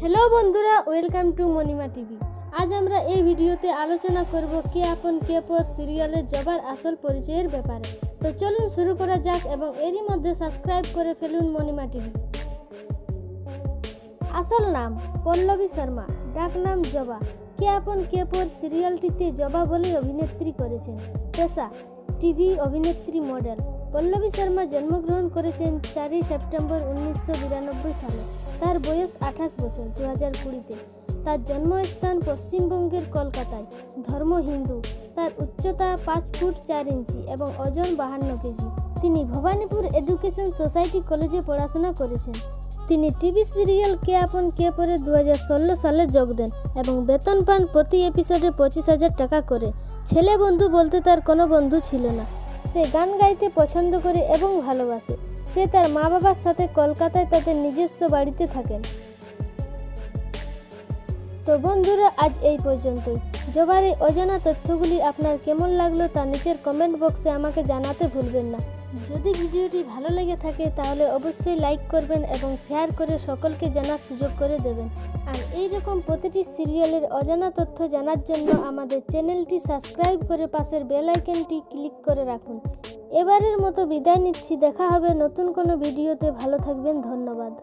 Hello বন্ধুরা welcome to Monima TV আজ আমরা এই ভিডিওতে আলোচনা করব কে আপন, কে পর সিরিয়ালের জবার আসল পরিচয়ের ব্যাপারে। তো চলুন শুরু করা যাক এবং এরই মধ্যে সাবস্ক্রাইব করে ফেলুন মণিমা টিভি আসল নাম, পল্লবী শর্মা। ডাক নাম জবা। কে আপন, কে পর সিরিয়ালটিতে জবা বলে অভিনেত্রী করেছেন। পেশা টিভি অভিনেত্রী মডেল পল্লবী শর্মা জন্মগ্রহণ করেছেন চারই সেপ্টেম্বর উনিশশো বিরানব্বই সালে। তার বয়স আঠাশ বছর দু হাজার কুড়িতে। তার জন্মস্থান পশ্চিমবঙ্গের কলকাতায়, ধর্ম হিন্দু। তার উচ্চতা পাঁচ ফুট চার ইঞ্চি এবং ওজন বাহান্ন কেজি। তিনি ভবানীপুর এডুকেশন সোসাইটি কলেজে পড়াশোনা করেছেন। তিনি টিভি সিরিয়াল কে আপন কে পরে দু হাজার ষোলো সালে যোগ দেন এবং বেতন পান প্রতি এপিসোডে পঁচিশ হাজার টাকা করে। ছেলে বন্ধু বলতে তার কোনো বন্ধু ছিল না। সে গান গাইতে পছন্দ করে এবং ভালোবাসে। সে তার মা বাবার সাথে কলকাতায় তাদের নিজস্ব বাড়িতে থাকেন। তো বন্ধুরা, আজ এই পর্যন্তই। জবার এই অজানা তথ্যগুলি আপনার কেমন লাগল তা নিচের কমেন্ট বক্সে আমাকে জানাতে ভুলবেন না। যদি ভিডিওটি ভালো লেগে থাকে, তাহলে অবশ্যই লাইক করবেন এবং শেয়ার করে সকলকে জানার সুযোগ করে দেবেন। আর এই রকম প্রতিটি সিরিয়ালের অজানা তথ্য জানার জন্য আমাদের চ্যানেলটি সাবস্ক্রাইব করে পাশের বেল আইকনটি ক্লিক করে রাখুন। এবারের মতো বিদায় নিচ্ছি, দেখা হবে নতুন কোনো ভিডিওতে। ভালো থাকবেন, ধন্যবাদ।